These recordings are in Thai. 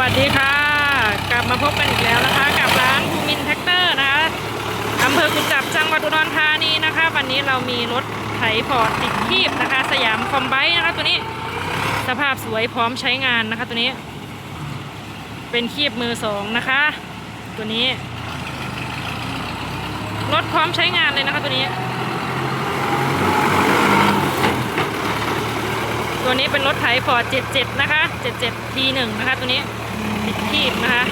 วัสดีค่ะ กลับมาพบกันอีกแล้วนะคะ กับร้านภูมินแท็กเตอร์นะคะอำเภอกุจจับจังหวัดอุดรธานีนะคะ วันนี้เรามีรถไถพอร์ตติดคีบนะคะ สยามคอมไบต์นะคะตัวนี้สภาพสวยพร้อมใช้งานนะคะ ตัวนี้ เป็นคีบมือสองนะคะ ตัวนี้รถพร้อมใช้งานเลยนะคะ ตัวนี้ ตัวนี้เป็นรถไถฟอร์ด77 นะคะ 77 T1 นะคะ ตัวนี้ติดคีบนะคะ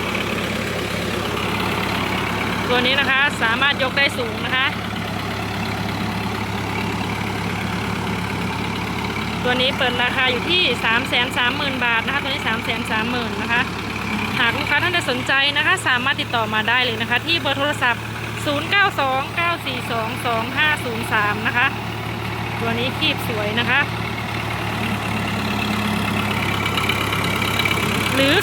ตัวนี้นะคะสามารถยกได้สูงนะคะ ตัวนี้เปิดราคาอยู่ที่ 330,000 บาทนะคะ ตัวนี้ 330,000 นะคะ หากลูกค้าท่านใดสนใจนะคะ สามารถติดต่อมาได้เลยนะคะ ที่เบอร์โทรศัพท์ 0929422503 นะคะ ตัวนี้คีบสวยนะคะ หรือ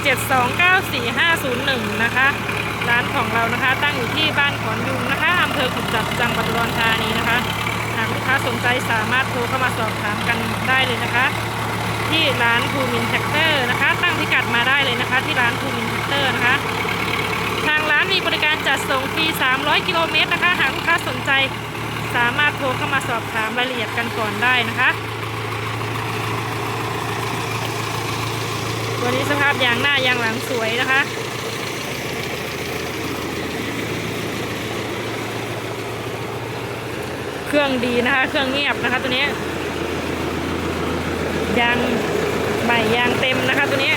0817294501 นะคะ ร้านของเรานะคะ ตั้งอยู่ที่บ้านขอนยุงนะคะอำเภอขุดจับจังหวัดอุดรธานีนะคะ หากลูกค้าสนใจสามารถโทรเข้ามาสอบถามกันได้เลยนะคะ ที่ร้านภูมินแท็กเตอร์นะคะ ตั้งพิกัดมาได้เลยนะคะ ที่ร้านภูมินแท็กเตอร์นะคะ ทางร้านมีบริการจัดส่งฟรี 300 กิโลเมตรนะคะ หากลูกค้าสนใจสามารถโทรเข้ามาสอบถามรายละเอียดกันก่อนได้นะคะ วนี้สภาพยางหน้ายางหลังสวยนะคะ เครื่องดีนะคะ เครื่องเงียบนะคะตัวนี้ ยางใหม่ยางเต็มนะคะตัวนี้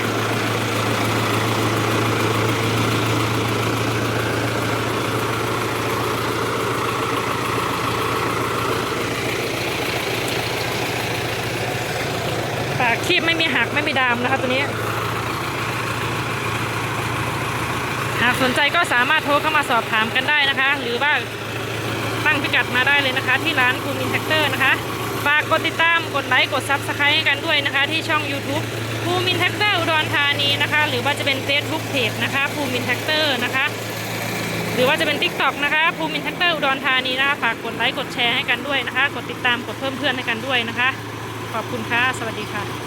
ปากคีบไม่มีหักไม่มีดามนะคะตัวนี้ หาก สนใจก็สามารถโทรเข้ามาสอบถามกันได้นะคะ หรือว่าตั้งพิกัดมาได้เลยนะคะ ที่ร้านภูมินแท็กเตอร์นะคะฝากกดติดตามกดไลค์กดซับสไครต์ให้กันด้วยนะคะ ที่ช่อง YouTube ภูมินแท็กเตอร์อุดรธานีนะคะ หรือว่าจะเป็น Facebook Page นะคะภูมินแท็กเตอร์นะคะ หรือว่าจะเป็น TikTok นะคะภูมินแท็กเตอร์อุดรธานีนะคะฝากกดไลค์กดแชร์ให้กันด้วยนะคะ กดติดตามกดเพิ่มเพื่อนให้กันด้วยนะคะ ขอบคุณค่ะ สวัสดีค่ะ